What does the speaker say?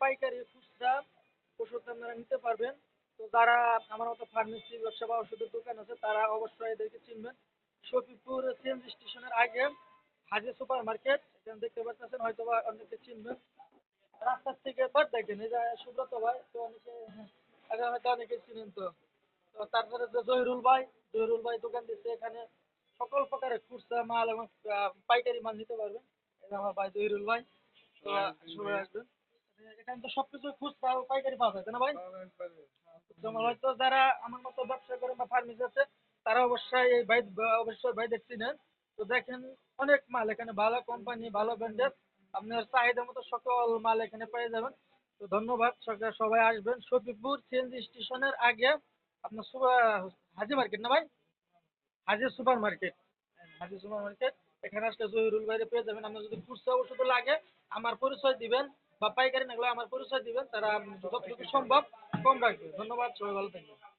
পাইকারি খুচরা ওষুধ আপনারা নিতে পারবেন তো যারা আমার মতো ফার্মেসি ব্যবসা বা ওষুধের দোকান আছে তারা অবশ্যই এদেরকে চিনবেন। শফিপুর সিএনজি স্টেশনের আগে হাজি সুপার মার্কেট এখানে দেখতে পাচ্ছেন হয়তো বা অনেকে চিনবেন। রাস্তার থেকে বাদ দেখেন এই যে সুব্রত ভাই তো অনেকে আগে হয়তো অনেকে চিনেন তো। তারপরে যে জহিরুল ভাই জহিরুল ভাই দোকান দিচ্ছে এখানে সকল প্রকারের খুচরা মাল এবং পাইকারি মাল নিতে পারবেন। আমার ভাই জহিরুল ভাই তো সবাই আসবেন। এখানে তো সবকিছু খুচরা পাইকারি পাওয়া যায় না ভাই? হয়তো যারা আমার মতো ব্যবসা করেন বা ফার্মেসি আছে তারা অবশ্যই এই ভাই অবশ্যই ভাই দেখছিলেন তো দেখেন অনেক মাল এখানে ভালো কোম্পানি ভালো ব্র্যান্ডের আপনার চাহিদা মতো সকল মাল এখানে পেয়ে যাবেন। তো ধন্যবাদ সরকার সবাই আসবেন। সফিপুর সিএনজি স্টেশনের আগে আপনার সুবা- হাজি মার্কেট না ভাই? Haji super market. Haji super market. এখানে আসলে জহিরুল ভাইরে পেয়ে যাবেন। আপনার যদি খুচরা ওষুধ লাগে আমার পরিচয় দিবেন। বা পাইকারি লাগলে আমার পরিচয় দিবেন, তারা যতটুকু সম্ভব কম রাখবে। ধন্যবাদ, সবাই ভালো থাকবেন।